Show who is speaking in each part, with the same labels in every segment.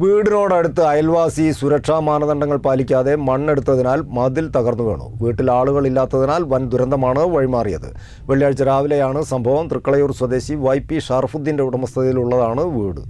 Speaker 1: വീടിനോടടുത്ത് അയൽവാസി സുരക്ഷാ മാനദണ്ഡങ്ങൾ പാലിക്കാതെ മണ്ണെടുത്തതിനാൽ മതിൽ തകർന്നു വീണു. വീട്ടിൽ ആളുകളില്ലാത്തതിനാൽ വൻ ദുരന്തമാണ് വഴിമാറിയത്. വെള്ളിയാഴ്ച രാവിലെയാണ് സംഭവം. തൃക്കളയൂർ സ്വദേശി വൈ പി ഷറഫുദ്ദീന്റെ ഉടമസ്ഥതയിലുള്ളതാണ് വീട്.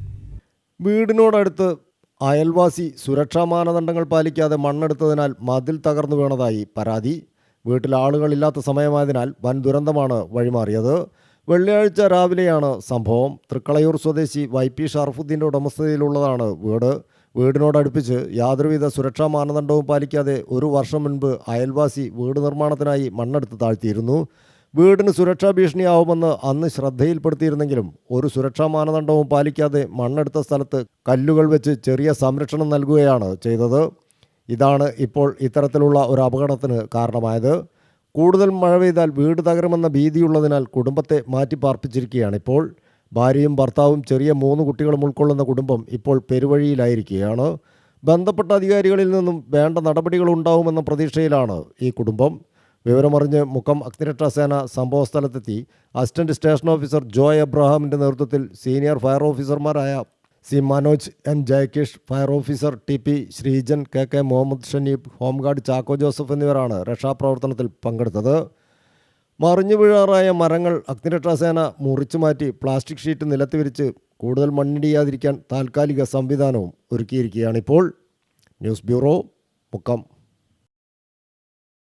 Speaker 1: വീടിനോടടുത്ത് അയൽവാസി സുരക്ഷാ മാനദണ്ഡങ്ങൾ പാലിക്കാതെ മണ്ണെടുത്തതിനാൽ മതിൽ തകർന്നു വീണതായി പരാതി. വീട്ടിൽ ആളുകളില്ലാത്ത സമയമായതിനാൽ വൻ ദുരന്തമാണ് വഴിമാറിയത്. വെള്ളിയാഴ്ച രാവിലെയാണ് സംഭവം. തൃക്കളയൂർ സ്വദേശി വൈ പി ഷറഫുദ്ദീന്റെ ഉടമസ്ഥതയിലുള്ളതാണ് വീട്. വീടിനോടടുപ്പിച്ച് യാതൊരുവിധ സുരക്ഷാ മാനദണ്ഡവും പാലിക്കാതെ ഒരു വർഷം മുൻപ് അയൽവാസി വീട് നിർമ്മാണത്തിനായി മണ്ണെടുത്ത് താഴ്ത്തിയിരുന്നു. വീടിന് സുരക്ഷാ ഭീഷണിയാവുമെന്ന് അന്ന് ശ്രദ്ധയിൽപ്പെടുത്തിയിരുന്നെങ്കിലും ഒരു സുരക്ഷാ മാനദണ്ഡവും പാലിക്കാതെ മണ്ണെടുത്ത സ്ഥലത്ത് കല്ലുകൾ വെച്ച് ചെറിയ സംരക്ഷണം നൽകുകയാണ് ചെയ്തത്. ഇതാണ് ഇപ്പോൾ ഇത്തരത്തിലുള്ള ഒരു അപകടത്തിന് കാരണമായത്. കൂടുതൽ മഴ പെയ്താൽ വീട് തകരുമെന്ന ഭീതിയുള്ളതിനാൽ കുടുംബത്തെ മാറ്റി പാർപ്പിച്ചിരിക്കുകയാണ്. ഇപ്പോൾ ഭാര്യയും ഭർത്താവും ചെറിയ മൂന്ന് കുട്ടികളും ഉൾക്കൊള്ളുന്ന കുടുംബം ഇപ്പോൾ പെരുവഴിയിലായിരിക്കുകയാണ്. ബന്ധപ്പെട്ട അധികാരികളിൽ നിന്നും വേണ്ട നടപടികൾ ഉണ്ടാവുമെന്ന പ്രതീക്ഷയിലാണ് ഈ കുടുംബം. വിവരമറിഞ്ഞ് മുക്കം അഗ്നിരക്ഷാസേന സംഭവസ്ഥലത്തെത്തി അസിസ്റ്റന്റ് സ്റ്റേഷൻ ഓഫീസർ ജോയ് എബ്രഹാമിന്റെ നേതൃത്വത്തിൽ സീനിയർ ഫയർ ഓഫീസർമാരായ C Manoj N Jayakish fire officer T P Sreejan K K Muhammad Shaneeb home guard Chacko Joseph എന്നിവരാണ് രക്ഷാപ്രവർത്തനത്തിൽ പങ്കെടുത്തത്. മറിഞ്ഞു വീഴാറായ മരങ്ങൾ അഗ്നിരക്ഷാസേന മുറിച്ചു മാറ്റി പ്ലാസ്റ്റിക് ഷീറ്റ് നിലത്ത് വിരിച്ച് കൂടുതൽ മണ്ണിടിയാതിരിക്കാൻ താൽക്കാലിക സംവിധാനവും ഒരുക്കിയിരിക്കുകയാണിപ്പോൾ. News bureau Mukkam.